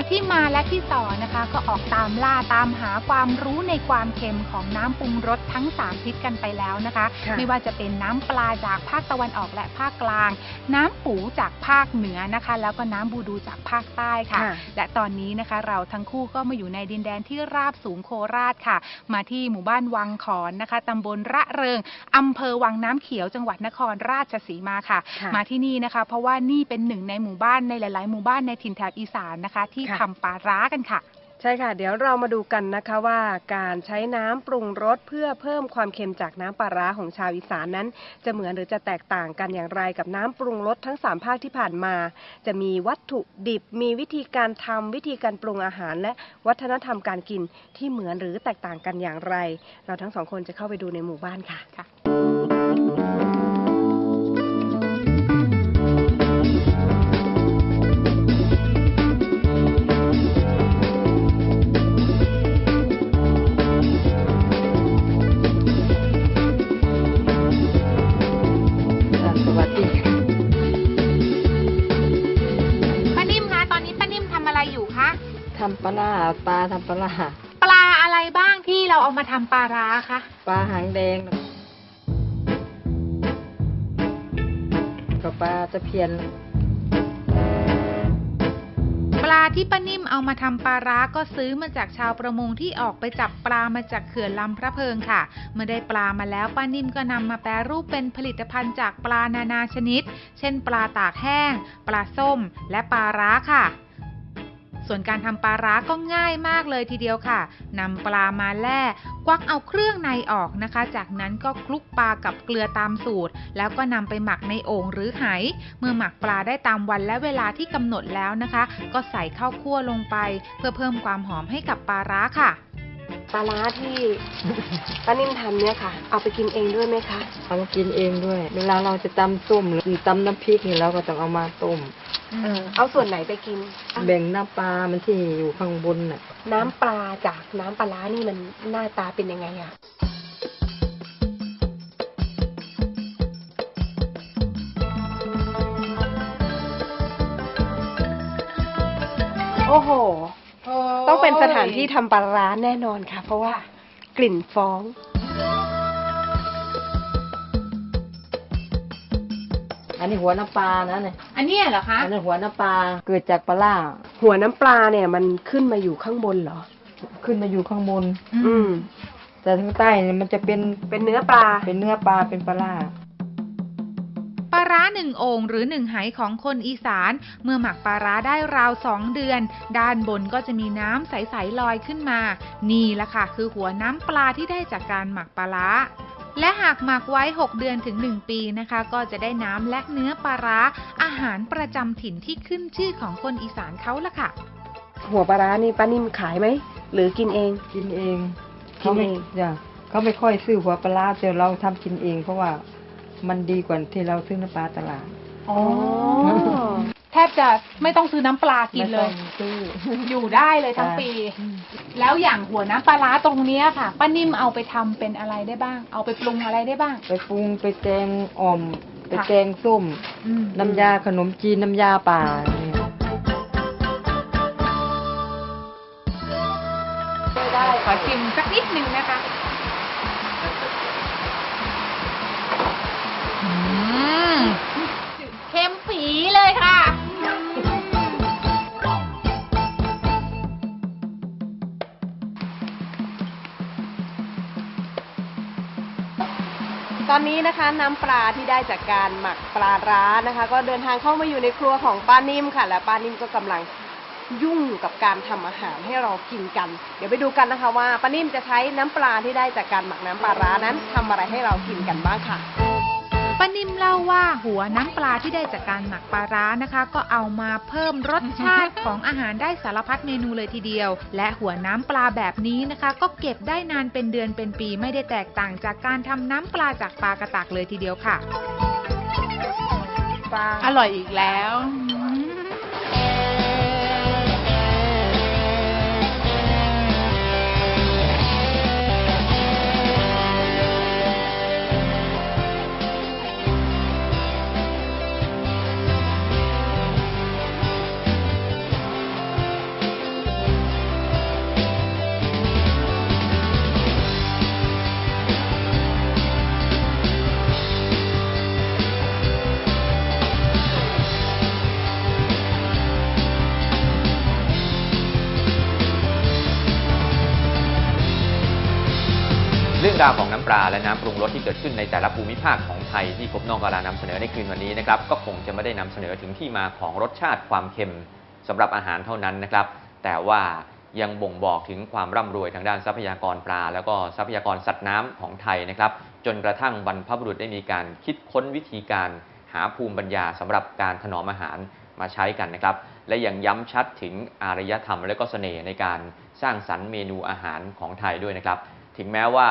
ากที่มาและที่ต่อนะคะ ก็ออกตามล่าตามหาความรู้ในความเค็มของน้ำปรุงรสทั้ง 3 ทิศกันไปแล้วนะคะ ค่ะ ไม่ว่าจะเป็นน้ำปลาจากภาคตะวันออกและภาคกลาง น้ำปูจากภาคเหนือนะคะ แล้วก็น้ำบูดูจากภาคใต้ค่ะ ค่ะ และตอนนี้นะคะเราทั้งคู่ก็มาอยู่ในดินแดนที่ราบสูงโคราชค่ะ มาที่หมู่บ้านวังขอนนะคะตำบลระเริงอำเภอวังน้ำเขียวจังหวัดนครราชสีมาค่ะ ค่ะมาที่นี่นะคะ เพราะว่านี่เป็นหนึ่งในหมู่บ้านในหลาย ๆ หมู่บ้านในถิ่นแถบอีสานนะคะ ที่ค่ะทำปลาร้ากันค่ะ ใช่ค่ะ เดี๋ยวเรามาดูกันนะคะว่าการใช้น้ำปรุงรสเพื่อเพิ่มความเค็มจากน้ำปลาร้าของชาวอีสานนั้น จะเหมือนหรือจะแตกต่างกันอย่างไรกับน้ำปรุงรสทั้งสามภาคที่ผ่านมา จะมีวัตถุดิบ มีวิธีการทำวิธีการปรุงอาหาร และวัฒนธรรมการกินที่เหมือนหรือแตกต่างกันอย่างไร เราทั้งสองคนจะเข้าไปดูในหมู่บ้านค่ะค่ะอะ ร้าปลาทำปลาร้าปลาอะไรบ้างที่เราเอามาทำปลาร้าคะ ปลาหางแดงกับปลาตะเพียน ปลาที่ป้านิ่มเอามาทำปลาร้าก็ซื้อมาจากชาวประมงที่ออกไปจับปลามาจากเขื่อนลำพระเพิงค่ะ เมื่อได้ปลามาแล้วป้านิ่มก็นำมาแปรรูปเป็นผลิตภัณฑ์จากปลานานาชนิด เช่น ปลาตากแห้ง ปลาส้ม และปลาร้าค่ะ ส่วนการทำปลาร้าก็ง่ายมากเลยทีเดียวค่ะนำปลามาแล่ควักเอาเครื่องในออกนะคะ จากนั้นก็คลุกปลากับเกลือตามสูตร แล้วก็นำไปหมักในโอ่งหรือไหเมื่อหมักปลาได้ตามวันและเวลาที่กำหนดแล้วนะคะ ก็ใส่ข้าวคั่วลงไป เพื่อเพิ่มความหอมให้กับปลาร้าค่ะ ปลาร้าที่ ป้านิ่มทำเนี่ยค่ะ เอาไปกินเองด้วยไหมคะ เอามากินเองด้วย เวลาเราจะตำส้มหรือตำน้ำพริกนี่เราก็ต้องเอามาต้ม เออเอาส่วนไหนไปกินอะแบ่งน้ำปลามันที่อยู่ข้างบนน่ะ น้ำปลาจากน้ำปลาร้านี่มันหน้าตาเป็นยังไงอะโอ้โห ต้องเป็นสถานที่ทำปลาร้าแน่นอนค่ะ เพราะว่ากลิ่นฟ้อง อันนี้หัวน้ำปลานะเนี่ย อันเนี้ยเหรอคะ อันนี้หัวน้ำปลาเกิดจากปลาร้าหัวน้ำปลาเนี่ยมันขึ้นมาอยู่ข้างบนเหรอ ขึ้นมาอยู่ข้างบน อืม แต่ทางใต้เนี่ยมันจะเป็นเป็นเนื้อปลา เป็นเนื้อปลาเป็นปลาร้าปลา ร้าหนึ่งโอ่งหรือหนึ่งไหของคนอีสาน เมื่อหมักปลาร้าได้ราวสองเดือน ด้านบนก็จะมีน้ำใสๆลอยขึ้นมา นี่แหละค่ะคือหัวน้ำปลาที่ได้จากการหมักปลาร้าและหากหมักไว้ 6 เดือนถึง 1 ปีนะคะ ก็จะได้น้ำและเนื้อปลาร้า อาหารประจำถิ่นที่ขึ้นชื่อของคนอีสานเขาละค่ะ หัวปลาร้านี่ป้านิ่มขายไหม หรือกินเอง กินเองกินเองจ้ะเขาไม่ค่อยซื้อหัวปลาร้าแต่เราทำกินเองเพราะว่า มันดีกว่าที่เราซื้อน้ำปลาตลาด อ๋อ แทบจะไม่ต้องซื้อน้ำปลากินเลย ไม่ต้องซื้อ อยู่ได้เลยทั้งจ้ะปี แล้วอย่างหัวน้ำปลาร้าตรงเนี้ยค่ะป้านิ่มเอาไปทำเป็นอะไรได้บ้าง เอาไปปรุงอะไรได้บ้าง ไปปรุงไปแกงอ่อม ไปค่ะแกงส้ม อืมน้ำยาขนมจีนน้ำยาป่าเนี่ยได้ขอชิม ตอนนี้นะคะน้ำปลาที่ได้จากการหมักปลาร้านะคะ ก็เดินทางเข้ามาอยู่ในครัวของป้านิ่มค่ะ และป้านิ่มก็กำลังยุ่งกับการทำอาหารให้เรากินกัน เดี๋ยวไปดูกันนะคะว่าป้านิ่มจะใช้น้ำปลาที่ได้จากการหมักน้ำปลาร้านั้นทำอะไรให้เรากินกันบ้างค่ะ ป้านิ่มเล่าว่าหัวน้ำปลาที่ได้จากการหมักปลาร้านะคะ ก็เอามาเพิ่มรสชาติของอาหารได้สารพัดเมนูเลยทีเดียว และหัวน้ำปลาแบบนี้นะคะ ก็เก็บได้นานเป็นเดือนเป็นปีไม่ได้แตกต่างจากการทำน้ำปลาจากปลากระตักเลยทีเดียวค่ะปลาอร่อยอีกแล้ว เจ้าของน้ำปลาและน้ำปรุงรสที่เกิดขึ้นในแต่ละภูมิภาคของไทยที่กบนอกกาลานำเสนอในคืนวันนี้นะครับก็คงจะไม่ได้นำเสนอถึงที่มาของรสชาติความเค็มสำหรับอาหารเท่านั้นนะครับ แต่ว่ายังบ่งบอกถึงความร่ำรวยทางด้านทรัพยากรปลา แล้วก็ทรัพยากรสัตว์น้ำของไทยนะครับ จนกระทั่งบรรพบุรุษได้มีการคิดค้นวิธีการหาภูมิปัญญาสำหรับการถนอมอาหารมาใช้กันนะครับ และยังย้ำชัดถึงอารยธรรมและก็เสน่ห์ในการสร้างสรรค์เมนูอาหารของไทยด้วยนะครับ ถึงแม้ว่า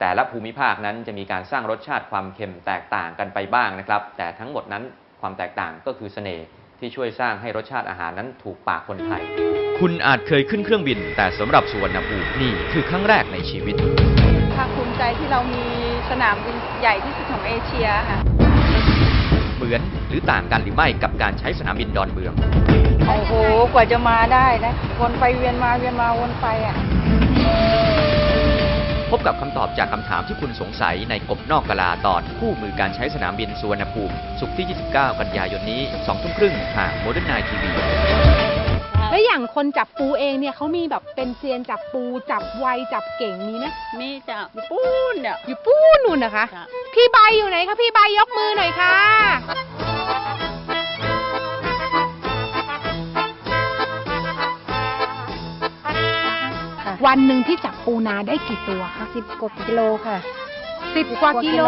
แต่ละภูมิภาคนั้นจะมีการสร้างรสชาติความเค็มแตกต่างกันไปบ้างนะครับ แต่ทั้งหมดนั้นความแตกต่างก็คือเสน่ห์ที่ช่วยสร้างให้รสชาติอาหารนั้นถูกปากคนไทย คุณอาจเคยขึ้นเครื่องบิน แต่สำหรับสุวรรณภูมินี่คือครั้งแรกในชีวิตภาคภูมิใจที่เรามีสนามบินใหญ่ที่สุดของเอเชียค่ะเหมือนหรือต่างกันหรือไม่กับการใช้สนามบินดอนเมือง โอ้โห กว่าจะมาได้นะ วนไปเวียนมาเวียนมาวนไปอะ พบกับคำตอบจากคำถามที่คุณสงสัยในกบนอกกะลาตอนคู่มือการใช้สนามบินสุวรรณภูมิ สุขที่ 29 กันยายนนี้ 2 ทุ่มครึ่งทางโมเดิร์นไนทีวีแล้วอย่างคนจับปูเองเนี่ยเขามีแบบเป็นเซียนจับปูจับไวจับเก่งมีไหมมีจ้ะอยู่ปูนเนี่ยอยู่ปูนู่นนะคะจ้ะพี่ใบอยู่ไหนคะพี่ใบ วันหนึ่งที่จับปูนาได้กี่ตัวคะสิบกว่ากิโลค่ะสิบกว่ากิโล